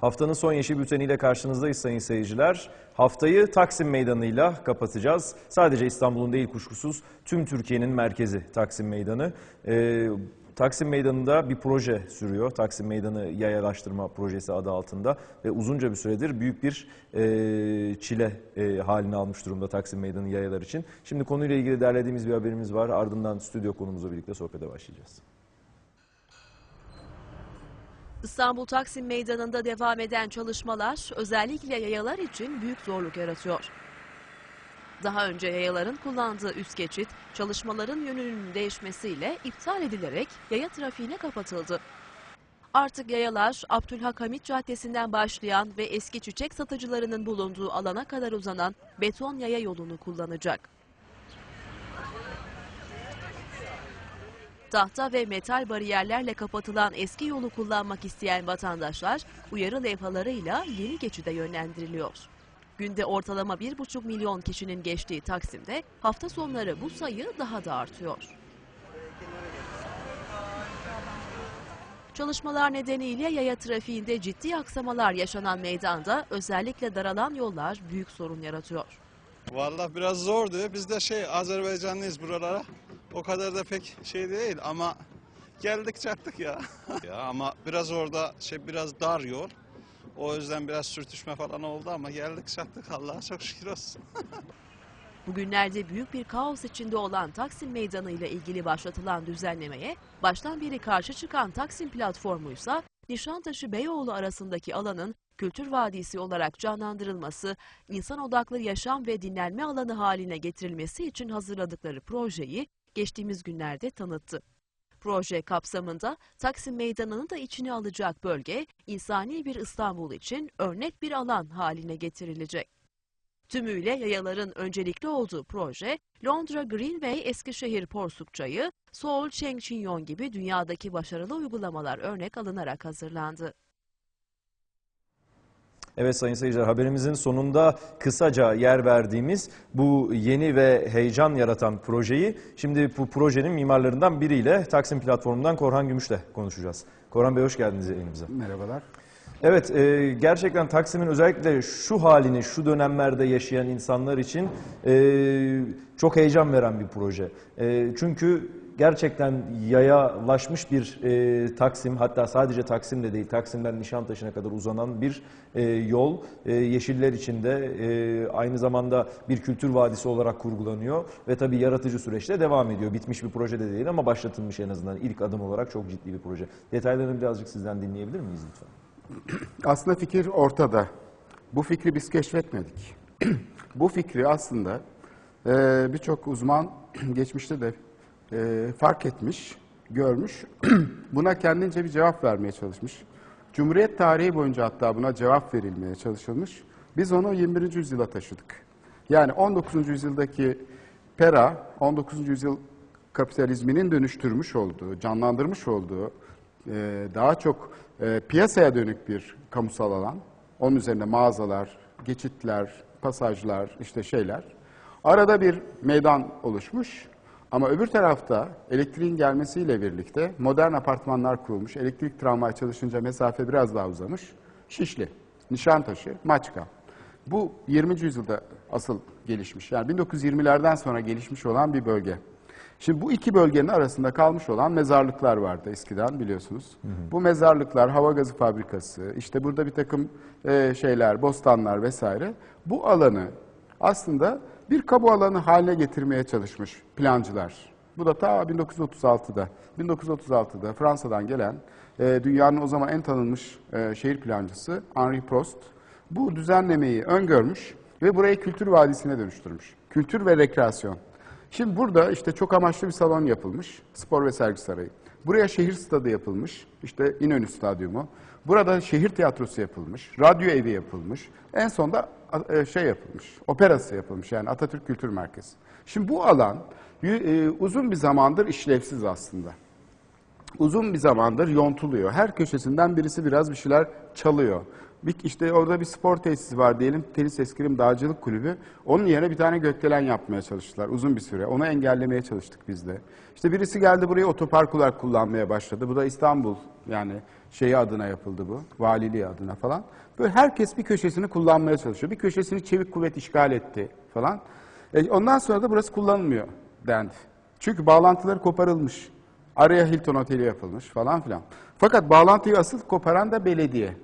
Haftanın son yeşil bülteniyle karşınızdayız sayın seyirciler. Haftayı Taksim Meydanı'yla kapatacağız. Sadece İstanbul'un değil kuşkusuz tüm Türkiye'nin merkezi Taksim Meydanı. Ee, Taksim Meydanı'nda bir proje sürüyor. Taksim Meydanı Yayalaştırma Projesi adı altında ve uzunca bir süredir büyük bir e, çile e, halini almış durumda Taksim Meydanı yayalar için. Şimdi konuyla ilgili derlediğimiz bir haberimiz var. Ardından stüdyo konumuzla birlikte sohbete başlayacağız. İstanbul Taksim Meydanı'nda devam eden çalışmalar özellikle yayalar için büyük zorluk yaratıyor. Daha önce yayaların kullandığı üst geçit çalışmaların yönünün değişmesiyle iptal edilerek yaya trafiğine kapatıldı. Artık yayalar Abdülhak Hamit Caddesi'nden başlayan ve eski çiçek satıcılarının bulunduğu alana kadar uzanan beton yaya yolunu kullanacak. Tahta ve metal bariyerlerle kapatılan eski yolu kullanmak isteyen vatandaşlar uyarı levhalarıyla yeni geçide yönlendiriliyor. Günde ortalama 1,5 milyon kişinin geçtiği Taksim'de hafta sonları bu sayı daha da artıyor. Çalışmalar nedeniyle yaya trafiğinde ciddi aksamalar yaşanan meydanda özellikle daralan yollar büyük sorun yaratıyor. Vallahi biraz zordu. Biz de şey Azerbaycanlıyız buralara. O kadar da pek şey değil ama geldik çattık ya. ya ama biraz orada şey biraz dar yol. O yüzden biraz sürtüşme falan oldu ama geldik çattık Allah'a çok şükür olsun. Bugünlerde büyük bir kaos içinde olan Taksim Meydanı ile ilgili başlatılan düzenlemeye baştan beri karşı çıkan Taksim platformuysa Nişantaşı Beyoğlu arasındaki alanın kültür vadisi olarak canlandırılması, insan odaklı yaşam ve dinlenme alanı haline getirilmesi için hazırladıkları projeyi geçtiğimiz günlerde tanıttı. Proje kapsamında Taksim Meydanı'nı da içine alacak bölge, insani bir İstanbul için örnek bir alan haline getirilecek. Tümüyle yayaların öncelikli olduğu proje, Londra Greenway Eskişehir Porsuk Çayı, Seoul Chengchinyon gibi dünyadaki başarılı uygulamalar örnek alınarak hazırlandı. Evet sayın seyirciler haberimizin sonunda kısaca yer verdiğimiz bu yeni ve heyecan yaratan projeyi şimdi bu projenin mimarlarından biriyle Taksim platformundan Korhan Gümüş'le konuşacağız. Korhan Bey hoş geldiniz elimize. Merhabalar. Evet e, gerçekten Taksim'in özellikle şu halini şu dönemlerde yaşayan insanlar için e, çok heyecan veren bir proje. E, çünkü gerçekten yayalaşmış bir e, Taksim hatta sadece Taksim'de değil Taksim'den Nişantaşı'na kadar uzanan bir e, yol e, yeşiller içinde e, aynı zamanda bir kültür vadisi olarak kurgulanıyor ve tabii yaratıcı süreçte devam ediyor. Bitmiş bir proje de değil ama başlatılmış en azından ilk adım olarak çok ciddi bir proje. Detaylarını birazcık sizden dinleyebilir miyiz lütfen? Aslında fikir ortada. Bu fikri biz keşfetmedik. Bu fikri aslında e, birçok uzman geçmişte de e, fark etmiş, görmüş. buna kendince bir cevap vermeye çalışmış. Cumhuriyet tarihi boyunca hatta buna cevap verilmeye çalışılmış. Biz onu 21. yüzyıla taşıdık. Yani 19. yüzyıldaki pera, 19. yüzyıl kapitalizminin dönüştürmüş olduğu, canlandırmış olduğu e, daha çok e, piyasaya dönük bir kamusal alan. Onun üzerine mağazalar, geçitler, pasajlar, işte şeyler. Arada bir meydan oluşmuş. Ama öbür tarafta elektriğin gelmesiyle birlikte modern apartmanlar kurulmuş. Elektrik tramvay çalışınca mesafe biraz daha uzamış. Şişli, Nişantaşı, Maçka. Bu 20. yüzyılda asıl gelişmiş. Yani 1920'lerden sonra gelişmiş olan bir bölge. Şimdi bu iki bölgenin arasında kalmış olan mezarlıklar vardı eskiden biliyorsunuz. Bu mezarlıklar, hava gazı fabrikası, işte burada bir takım e, şeyler, bostanlar vesaire. Bu alanı aslında bir kamu alanı haline getirmeye çalışmış plancılar. Bu da ta 1936'da. 1936'da Fransa'dan gelen e, dünyanın o zaman en tanınmış e, şehir plancısı Henri Prost bu düzenlemeyi öngörmüş ve burayı kültür vadisine dönüştürmüş. Kültür ve rekreasyon. Şimdi burada işte çok amaçlı bir salon yapılmış, spor ve sergi sarayı. Buraya şehir stadı yapılmış, işte İnönü Stadyumu. Burada şehir tiyatrosu yapılmış, radyo evi yapılmış. En sonda e, şey yapılmış, operası yapılmış yani Atatürk Kültür Merkezi. Şimdi bu alan e, uzun bir zamandır işlevsiz aslında. Uzun bir zamandır yontuluyor. Her köşesinden birisi biraz bir şeyler çalıyor. Bir, işte orada bir spor tesisi var diyelim, tenis eskrim dağcılık kulübü. Onun yerine bir tane gökdelen yapmaya çalıştılar uzun bir süre. Onu engellemeye çalıştık biz de. İşte birisi geldi burayı otopark olarak kullanmaya başladı. Bu da İstanbul yani şeyi adına yapıldı bu, valiliği adına falan. Böyle herkes bir köşesini kullanmaya çalışıyor. Bir köşesini çevik kuvvet işgal etti falan. E, ondan sonra da burası kullanılmıyor dendi. Çünkü bağlantıları koparılmış. Araya Hilton Oteli yapılmış falan filan. Fakat bağlantıyı asıl koparan da belediye.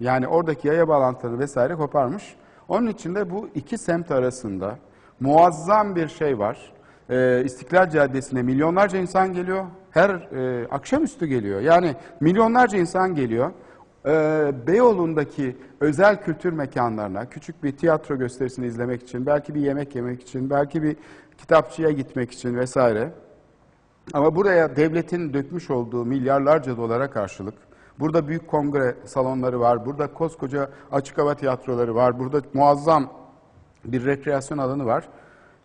Yani oradaki yaya bağlantıları vesaire koparmış. Onun için de bu iki semt arasında muazzam bir şey var. Ee, İstiklal Caddesi'ne milyonlarca insan geliyor. Her e, akşamüstü geliyor. Yani milyonlarca insan geliyor. Ee, Beyoğlu'ndaki özel kültür mekanlarına, küçük bir tiyatro gösterisini izlemek için, belki bir yemek yemek için, belki bir kitapçıya gitmek için vesaire. Ama buraya devletin dökmüş olduğu milyarlarca dolara karşılık, burada büyük kongre salonları var, burada koskoca açık hava tiyatroları var, burada muazzam bir rekreasyon alanı var.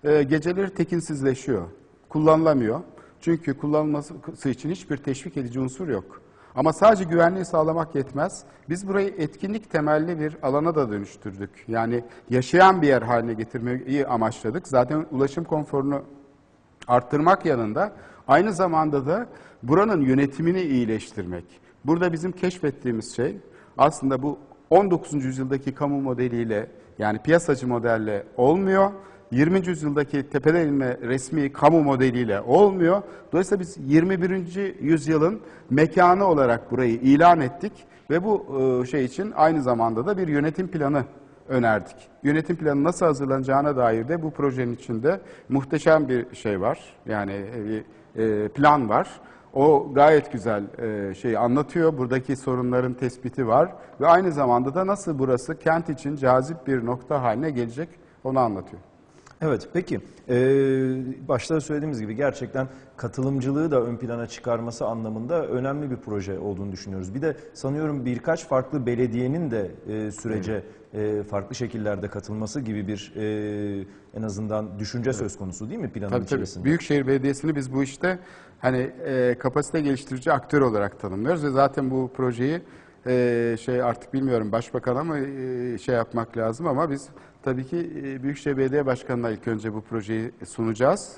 Ee, geceleri tekinsizleşiyor, kullanılamıyor. Çünkü kullanılması için hiçbir teşvik edici unsur yok. Ama sadece güvenliği sağlamak yetmez. Biz burayı etkinlik temelli bir alana da dönüştürdük. Yani yaşayan bir yer haline getirmeyi amaçladık. Zaten ulaşım konforunu arttırmak yanında aynı zamanda da buranın yönetimini iyileştirmek. Burada bizim keşfettiğimiz şey aslında bu 19. yüzyıldaki kamu modeliyle yani piyasacı modelle olmuyor. 20. yüzyıldaki tepeden inme resmi kamu modeliyle olmuyor. Dolayısıyla biz 21. yüzyılın mekanı olarak burayı ilan ettik ve bu e, şey için aynı zamanda da bir yönetim planı önerdik. Yönetim planı nasıl hazırlanacağına dair de bu projenin içinde muhteşem bir şey var. Yani bir e, plan var. O gayet güzel e, şey anlatıyor. Buradaki sorunların tespiti var ve aynı zamanda da nasıl burası kent için cazip bir nokta haline gelecek onu anlatıyor. Evet, peki. Ee, başta söylediğimiz gibi gerçekten katılımcılığı da ön plana çıkarması anlamında önemli bir proje olduğunu düşünüyoruz. Bir de sanıyorum birkaç farklı belediyenin de e, sürece e, farklı şekillerde katılması gibi bir e, en azından düşünce söz konusu değil mi planın Tabii tabii. içerisinde? Büyükşehir Belediyesi'ni biz bu işte hani e, kapasite geliştirici aktör olarak tanımlıyoruz ve zaten bu projeyi e, şey artık bilmiyorum başbakana mı e, şey yapmak lazım ama biz tabii ki e, Büyükşehir Belediye Başkanı'na ilk önce bu projeyi sunacağız.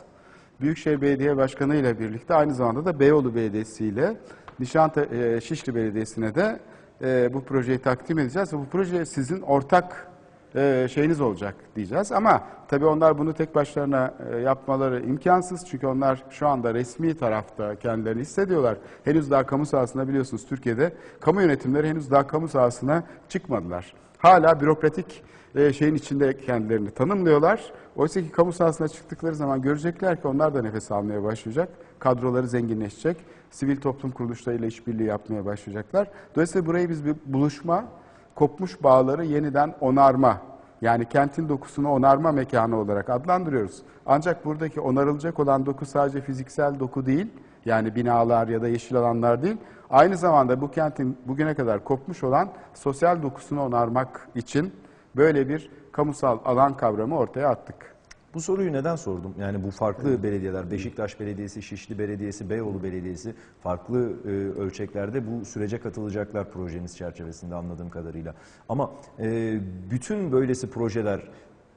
Büyükşehir Belediye Başkanı ile birlikte aynı zamanda da Beyoğlu Belediyesi ile Nişantaşı e, Şişli Belediyesi'ne de e, bu projeyi takdim edeceğiz bu proje sizin ortak e, şeyiniz olacak diyeceğiz. Ama tabii onlar bunu tek başlarına e, yapmaları imkansız. Çünkü onlar şu anda resmi tarafta kendilerini hissediyorlar. Henüz daha kamu sahasına biliyorsunuz Türkiye'de kamu yönetimleri henüz daha kamu sahasına çıkmadılar. Hala bürokratik e, şeyin içinde kendilerini tanımlıyorlar. Oysa ki kamu sahasına çıktıkları zaman görecekler ki onlar da nefes almaya başlayacak. Kadroları zenginleşecek. Sivil toplum kuruluşlarıyla işbirliği yapmaya başlayacaklar. Dolayısıyla burayı biz bir buluşma, kopmuş bağları yeniden onarma, yani kentin dokusunu onarma mekanı olarak adlandırıyoruz. Ancak buradaki onarılacak olan doku sadece fiziksel doku değil, yani binalar ya da yeşil alanlar değil, aynı zamanda bu kentin bugüne kadar kopmuş olan sosyal dokusunu onarmak için böyle bir kamusal alan kavramı ortaya attık. Bu soruyu neden sordum? Yani bu farklı belediyeler, Beşiktaş Belediyesi, Şişli Belediyesi, Beyoğlu Belediyesi farklı e, ölçeklerde bu sürece katılacaklar projeniz çerçevesinde anladığım kadarıyla. Ama e, bütün böylesi projeler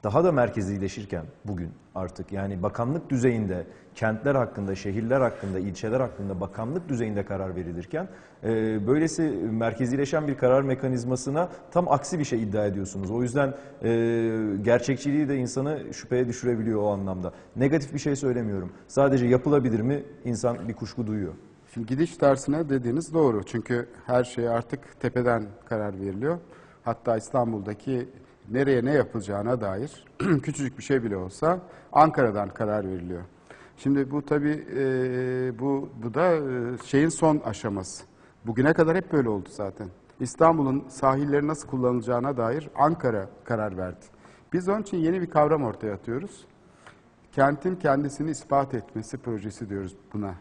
daha da merkezileşirken bugün artık yani bakanlık düzeyinde kentler hakkında, şehirler hakkında, ilçeler hakkında bakanlık düzeyinde karar verilirken e, böylesi merkezileşen bir karar mekanizmasına tam aksi bir şey iddia ediyorsunuz. O yüzden e, gerçekçiliği de insanı şüpheye düşürebiliyor o anlamda. Negatif bir şey söylemiyorum. Sadece yapılabilir mi insan bir kuşku duyuyor. Şimdi gidiş tersine dediğiniz doğru. Çünkü her şey artık tepeden karar veriliyor. Hatta İstanbul'daki nereye ne yapılacağına dair küçücük bir şey bile olsa Ankara'dan karar veriliyor. Şimdi bu tabii e, bu, bu da e, şeyin son aşaması. Bugüne kadar hep böyle oldu zaten. İstanbul'un sahilleri nasıl kullanılacağına dair Ankara karar verdi. Biz onun için yeni bir kavram ortaya atıyoruz. Kentin kendisini ispat etmesi projesi diyoruz buna.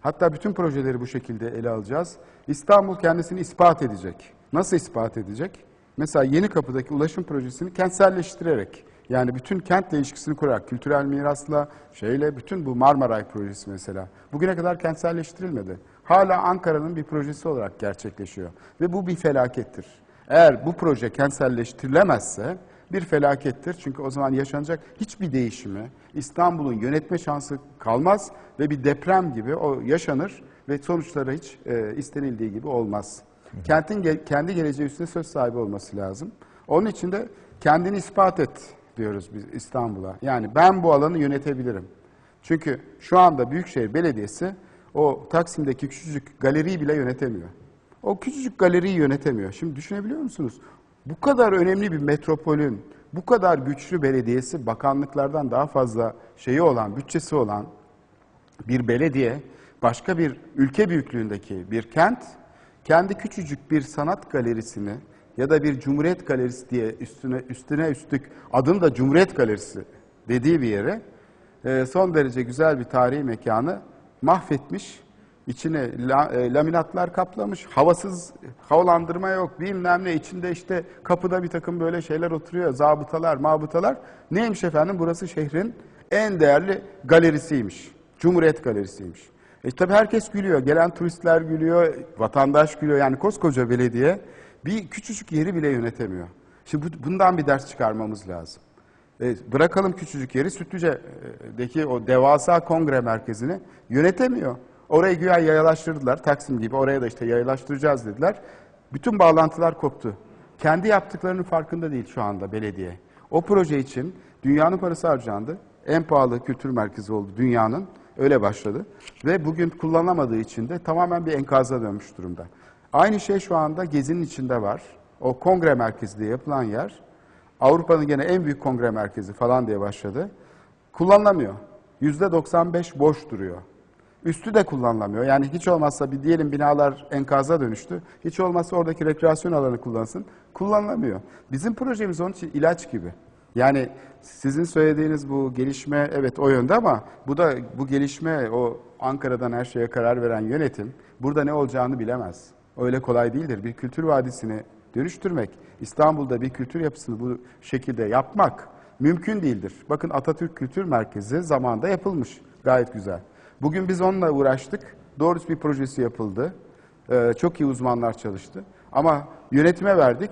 Hatta bütün projeleri bu şekilde ele alacağız. İstanbul kendisini ispat edecek. Nasıl ispat edecek? Mesela Yeni Kapı'daki ulaşım projesini kentselleştirerek, yani bütün kentle ilişkisini kurarak, kültürel mirasla, şeyle, bütün bu Marmaray projesi mesela. Bugüne kadar kentselleştirilmedi. Hala Ankara'nın bir projesi olarak gerçekleşiyor. Ve bu bir felakettir. Eğer bu proje kentselleştirilemezse bir felakettir. Çünkü o zaman yaşanacak hiçbir değişimi İstanbul'un yönetme şansı kalmaz ve bir deprem gibi o yaşanır ve sonuçları hiç e, istenildiği gibi olmaz. Kentin ge- kendi geleceği üstüne söz sahibi olması lazım. Onun için de kendini ispat et diyoruz biz İstanbul'a. Yani ben bu alanı yönetebilirim. Çünkü şu anda Büyükşehir Belediyesi o Taksim'deki küçücük galeriyi bile yönetemiyor. O küçücük galeriyi yönetemiyor. Şimdi düşünebiliyor musunuz? Bu kadar önemli bir metropolün, bu kadar güçlü belediyesi, bakanlıklardan daha fazla şeyi olan, bütçesi olan bir belediye, başka bir ülke büyüklüğündeki bir kent, kendi küçücük bir sanat galerisini ya da bir Cumhuriyet Galerisi diye üstüne üstüne üstlük adını da Cumhuriyet Galerisi dediği bir yere e, son derece güzel bir tarihi mekanı mahvetmiş. İçine e, laminatlar kaplamış, havasız, havalandırma yok, bilmem ne. içinde işte kapıda bir takım böyle şeyler oturuyor, zabıtalar, mabıtalar. Neymiş efendim? Burası şehrin en değerli galerisiymiş. Cumhuriyet Galerisi'ymiş. E tabii herkes gülüyor. Gelen turistler gülüyor, vatandaş gülüyor. Yani koskoca belediye bir küçücük yeri bile yönetemiyor. Şimdi bu- bundan bir ders çıkarmamız lazım. E, bırakalım küçücük yeri Sütlüce'deki o devasa kongre merkezini yönetemiyor. Orayı güya yayalaştırdılar. Taksim gibi oraya da işte yayalaştıracağız dediler. Bütün bağlantılar koptu. Kendi yaptıklarının farkında değil şu anda belediye. O proje için dünyanın parası harcandı. En pahalı kültür merkezi oldu dünyanın. Öyle başladı. Ve bugün kullanılamadığı için de tamamen bir enkaza dönmüş durumda. Aynı şey şu anda Gezi'nin içinde var. O kongre merkezinde yapılan yer Avrupa'nın gene en büyük kongre merkezi falan diye başladı. Kullanılamıyor. Yüzde 95 boş duruyor. Üstü de kullanılamıyor. Yani hiç olmazsa bir diyelim binalar enkaza dönüştü. Hiç olmazsa oradaki rekreasyon alanı kullansın. Kullanılamıyor. Bizim projemiz onun için ilaç gibi. Yani sizin söylediğiniz bu gelişme evet o yönde ama bu da bu gelişme o Ankara'dan her şeye karar veren yönetim burada ne olacağını bilemez. Öyle kolay değildir. Bir kültür vadisini dönüştürmek, İstanbul'da bir kültür yapısını bu şekilde yapmak mümkün değildir. Bakın Atatürk Kültür Merkezi zamanında yapılmış. Gayet güzel. Bugün biz onunla uğraştık. Doğrusu bir projesi yapıldı. Ee, çok iyi uzmanlar çalıştı. Ama yönetime verdik.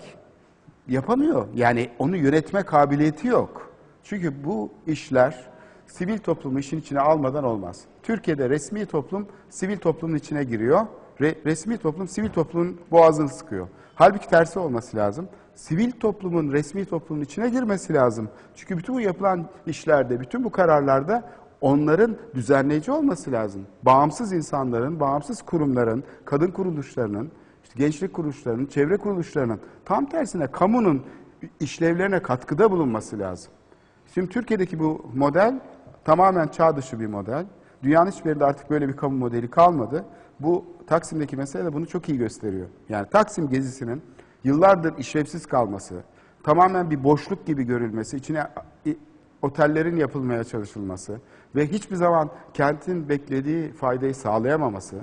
Yapamıyor. Yani onu yönetme kabiliyeti yok. Çünkü bu işler sivil toplumu işin içine almadan olmaz. Türkiye'de resmi toplum sivil toplumun içine giriyor. Re- resmi toplum sivil toplumun boğazını sıkıyor. Halbuki tersi olması lazım. Sivil toplumun resmi toplumun içine girmesi lazım. Çünkü bütün bu yapılan işlerde, bütün bu kararlarda onların düzenleyici olması lazım. Bağımsız insanların, bağımsız kurumların, kadın kuruluşlarının, gençlik kuruluşlarının, çevre kuruluşlarının tam tersine kamunun işlevlerine katkıda bulunması lazım. Şimdi Türkiye'deki bu model tamamen çağ dışı bir model. Dünyanın hiçbir yerinde artık böyle bir kamu modeli kalmadı. Bu Taksim'deki mesele de bunu çok iyi gösteriyor. Yani Taksim gezisinin yıllardır işlevsiz kalması, tamamen bir boşluk gibi görülmesi, içine otellerin yapılmaya çalışılması ve hiçbir zaman kentin beklediği faydayı sağlayamaması,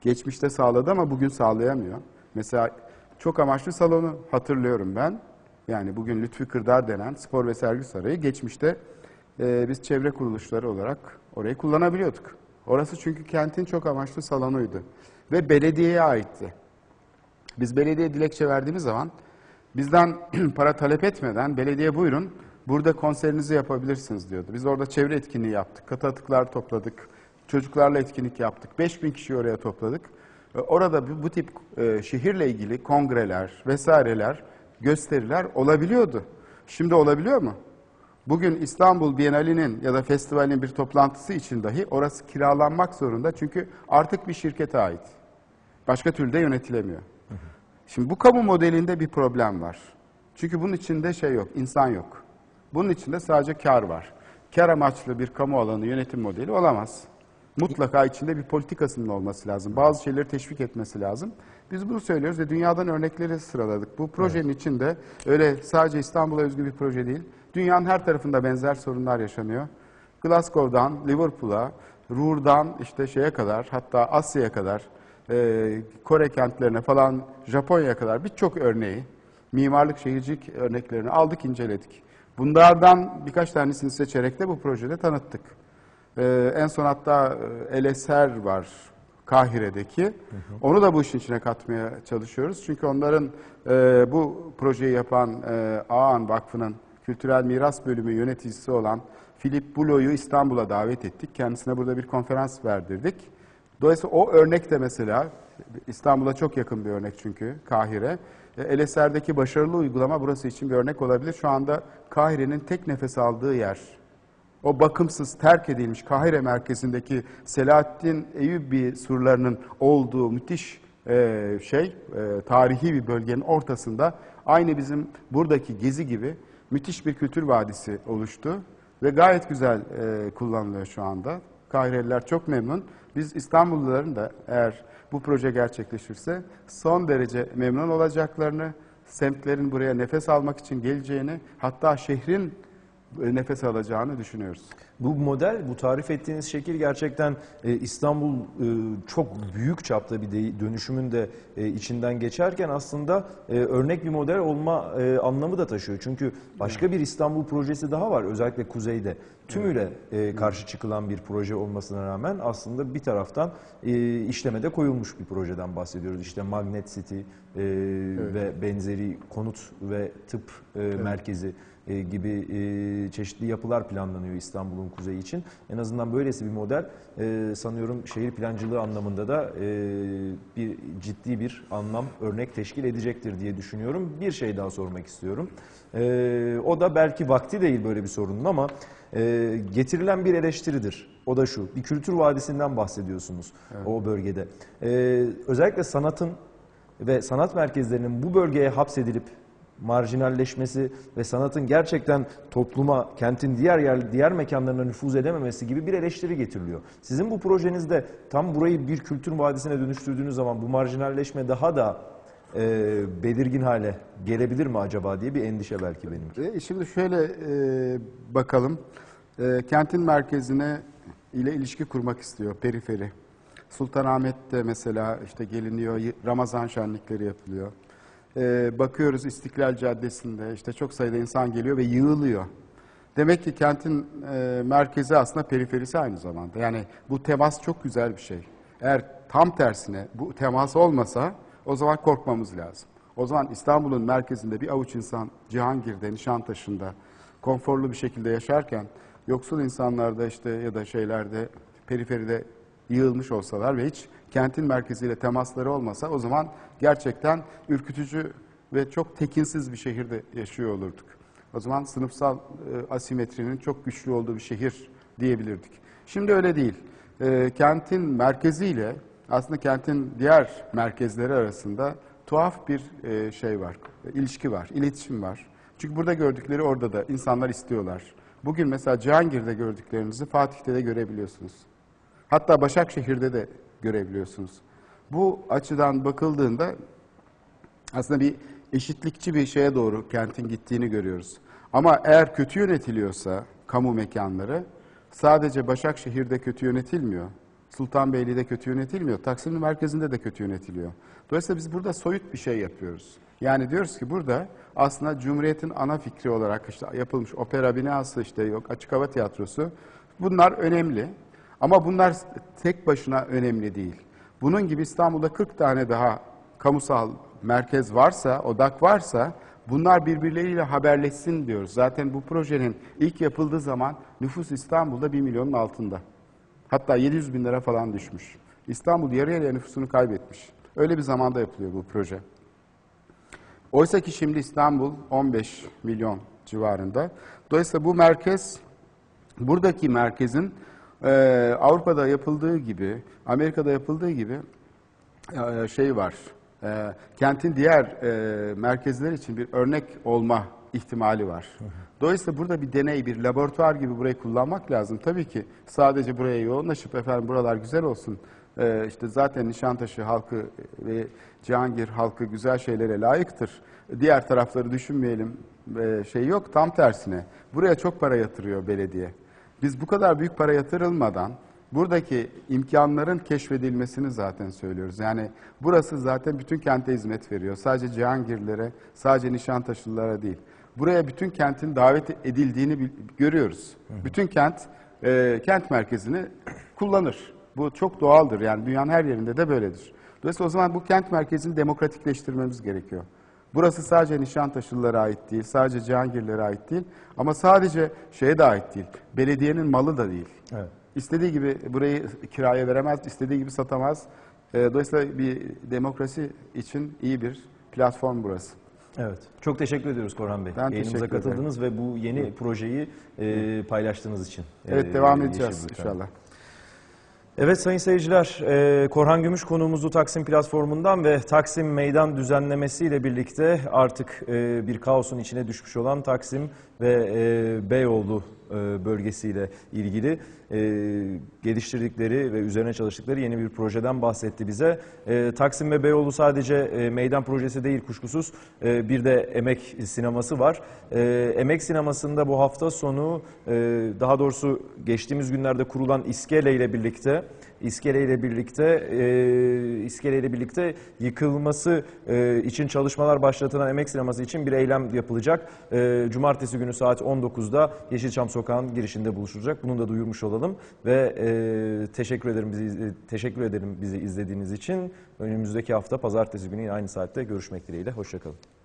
geçmişte sağladı ama bugün sağlayamıyor. Mesela çok amaçlı salonu hatırlıyorum ben. Yani bugün Lütfi Kırdar denen spor ve sergi sarayı geçmişte e, biz çevre kuruluşları olarak orayı kullanabiliyorduk. Orası çünkü kentin çok amaçlı salonuydu ve belediyeye aitti. Biz belediye dilekçe verdiğimiz zaman bizden para talep etmeden belediye buyurun burada konserinizi yapabilirsiniz diyordu. Biz orada çevre etkinliği yaptık, katı atıklar topladık, çocuklarla etkinlik yaptık, 5000 kişiyi oraya topladık. E, Orada bu, bu tip e, şehirle ilgili kongreler vesaireler, gösteriler olabiliyordu. Şimdi olabiliyor mu? Bugün İstanbul Bienali'nin ya da festivalin bir toplantısı için dahi orası kiralanmak zorunda çünkü artık bir şirkete ait. Başka türlü de yönetilemiyor. Şimdi bu kamu modelinde bir problem var. Çünkü bunun içinde şey yok, insan yok. Bunun içinde sadece kar var. Kar amaçlı bir kamu alanı yönetim modeli olamaz. Mutlaka içinde bir politikasının olması lazım. Bazı şeyleri teşvik etmesi lazım. Biz bunu söylüyoruz ve dünyadan örnekleri sıraladık. Bu projenin içinde öyle sadece İstanbul'a özgü bir proje değil. Dünyanın her tarafında benzer sorunlar yaşanıyor. Glasgow'dan Liverpool'a, Ruhr'dan işte şeye kadar hatta Asya'ya kadar e, Kore kentlerine falan Japonya'ya kadar birçok örneği mimarlık şehircilik örneklerini aldık inceledik. Bunlardan birkaç tanesini seçerek de bu projede tanıttık. Ee, en son hatta e, El Eser var Kahire'deki. Onu da bu işin içine katmaya çalışıyoruz. Çünkü onların e, bu projeyi yapan e, Ağan Vakfı'nın Kültürel Miras Bölümü yöneticisi olan Philip Bulo'yu İstanbul'a davet ettik. Kendisine burada bir konferans verdirdik. Dolayısıyla o örnek de mesela İstanbul'a çok yakın bir örnek çünkü Kahire. E, El Eser'deki başarılı uygulama burası için bir örnek olabilir. Şu anda Kahire'nin tek nefes aldığı yer. O bakımsız, terk edilmiş Kahire merkezindeki Selahattin Eyyubi surlarının olduğu müthiş e, şey, e, tarihi bir bölgenin ortasında aynı bizim buradaki gezi gibi müthiş bir kültür vadisi oluştu ve gayet güzel e, kullanılıyor şu anda. Kahireliler çok memnun. Biz İstanbulluların da eğer bu proje gerçekleşirse son derece memnun olacaklarını, semtlerin buraya nefes almak için geleceğini, hatta şehrin nefes alacağını düşünüyoruz. Bu model, bu tarif ettiğiniz şekil gerçekten e, İstanbul e, çok büyük çapta bir de- dönüşümün de e, içinden geçerken aslında e, örnek bir model olma e, anlamı da taşıyor. Çünkü başka bir İstanbul projesi daha var özellikle kuzeyde. Tümüyle e, karşı çıkılan bir proje olmasına rağmen aslında bir taraftan e, işlemede koyulmuş bir projeden bahsediyoruz. İşte Magnet City e, ve benzeri konut ve tıp e, merkezi e, gibi e, çeşitli yapılar planlanıyor İstanbul'un kuzeyi için. En azından böylesi bir model e, sanıyorum şehir plancılığı anlamında da e, bir ciddi bir anlam örnek teşkil edecektir diye düşünüyorum. Bir şey daha sormak istiyorum. E, o da belki vakti değil böyle bir sorunun ama e, getirilen bir eleştiridir. O da şu, bir kültür vadisinden bahsediyorsunuz o bölgede. E, özellikle sanatın ve sanat merkezlerinin bu bölgeye hapsedilip marjinalleşmesi ve sanatın gerçekten topluma, kentin diğer yer, diğer mekanlarına nüfuz edememesi gibi bir eleştiri getiriliyor. Sizin bu projenizde tam burayı bir kültür vadisine dönüştürdüğünüz zaman bu marjinalleşme daha da e, belirgin hale gelebilir mi acaba diye bir endişe belki benimki. E, Şimdi şöyle e, bakalım. E, kentin merkezine ile ilişki kurmak istiyor periferi. Sultanahmet'te mesela işte geliniyor, Ramazan şenlikleri yapılıyor. E, bakıyoruz İstiklal Caddesi'nde işte çok sayıda insan geliyor ve yığılıyor. Demek ki kentin e, merkezi aslında periferisi aynı zamanda. Yani bu temas çok güzel bir şey. Eğer tam tersine bu temas olmasa o zaman korkmamız lazım. O zaman İstanbul'un merkezinde bir avuç insan Cihangir'de, Nişantaşı'nda konforlu bir şekilde yaşarken yoksul insanlar da işte ya da şeylerde periferide yığılmış olsalar ve hiç kentin merkeziyle temasları olmasa o zaman gerçekten ürkütücü ve çok tekinsiz bir şehirde yaşıyor olurduk. O zaman sınıfsal e, asimetrinin çok güçlü olduğu bir şehir diyebilirdik. Şimdi öyle değil. E, kentin merkeziyle aslında kentin diğer merkezleri arasında tuhaf bir e, şey var, ilişki var, iletişim var. Çünkü burada gördükleri orada da insanlar istiyorlar. Bugün mesela Cihangir'de gördüklerinizi Fatih'te de görebiliyorsunuz. Hatta Başakşehir'de de görebiliyorsunuz. Bu açıdan bakıldığında aslında bir eşitlikçi bir şeye doğru kentin gittiğini görüyoruz. Ama eğer kötü yönetiliyorsa kamu mekanları sadece Başakşehir'de kötü yönetilmiyor. Sultanbeyli'de kötü yönetilmiyor. Taksim'in merkezinde de kötü yönetiliyor. Dolayısıyla biz burada soyut bir şey yapıyoruz. Yani diyoruz ki burada aslında Cumhuriyet'in ana fikri olarak işte yapılmış opera binası işte yok açık hava tiyatrosu bunlar önemli. Ama bunlar tek başına önemli değil. Bunun gibi İstanbul'da 40 tane daha kamusal merkez varsa, odak varsa bunlar birbirleriyle haberleşsin diyoruz. Zaten bu projenin ilk yapıldığı zaman nüfus İstanbul'da 1 milyonun altında. Hatta 700 bin lira falan düşmüş. İstanbul yarı yarıya nüfusunu kaybetmiş. Öyle bir zamanda yapılıyor bu proje. Oysa ki şimdi İstanbul 15 milyon civarında. Dolayısıyla bu merkez, buradaki merkezin e, Avrupa'da yapıldığı gibi, Amerika'da yapıldığı gibi e, şey var. E, kentin diğer e, merkezler için bir örnek olma ihtimali var. Dolayısıyla burada bir deney, bir laboratuvar gibi burayı kullanmak lazım. Tabii ki sadece buraya yoğunlaşıp efendim buralar güzel olsun. E, işte zaten Nişantaşı halkı ve Cihangir halkı güzel şeylere layıktır. Diğer tarafları düşünmeyelim şey yok. Tam tersine buraya çok para yatırıyor belediye. Biz bu kadar büyük para yatırılmadan buradaki imkanların keşfedilmesini zaten söylüyoruz. Yani burası zaten bütün kente hizmet veriyor. Sadece Cihangirlilere, sadece Nişantaşılılara değil. Buraya bütün kentin davet edildiğini görüyoruz. Bütün kent e, kent merkezini kullanır. Bu çok doğaldır yani dünyanın her yerinde de böyledir. Dolayısıyla o zaman bu kent merkezini demokratikleştirmemiz gerekiyor. Burası sadece Nişantaşılılara ait değil, sadece Cihangirlilere ait değil ama sadece şeye de ait değil. Belediyenin malı da değil. Evet. İstediği gibi burayı kiraya veremez, istediği gibi satamaz. Ee, Dolayısıyla bir demokrasi için iyi bir platform burası. Evet. Çok teşekkür ediyoruz Korhan Bey. Ben Yayınımıza katıldınız ve bu yeni projeyi e, paylaştığınız için. Evet E, devam edeceğiz inşallah. Evet sayın seyirciler, e, Korhan Gümüş konuğumuzu Taksim platformundan ve Taksim meydan düzenlemesiyle birlikte artık e, bir kaosun içine düşmüş olan Taksim ve e, Beyoğlu e, bölgesiyle ilgili e, geliştirdikleri ve üzerine çalıştıkları yeni bir projeden bahsetti bize. E, Taksim ve Beyoğlu sadece e, meydan projesi değil kuşkusuz e, bir de emek sineması var. E, emek sinemasında bu hafta sonu e, daha doğrusu geçtiğimiz günlerde kurulan İskele ile birlikte İskele ile birlikte e, İskele ile birlikte yıkılması e, için çalışmalar başlatılan emek sineması için bir eylem yapılacak. E, Cumartesi günü saat 19'da Yeşilçam Sokağı'nın girişinde buluşulacak. Bunu da duyurmuş olalım ve e, teşekkür ederim bizi teşekkür ederim bizi izlediğiniz için. Önümüzdeki hafta pazartesi günü yine aynı saatte görüşmek dileğiyle. Hoşçakalın.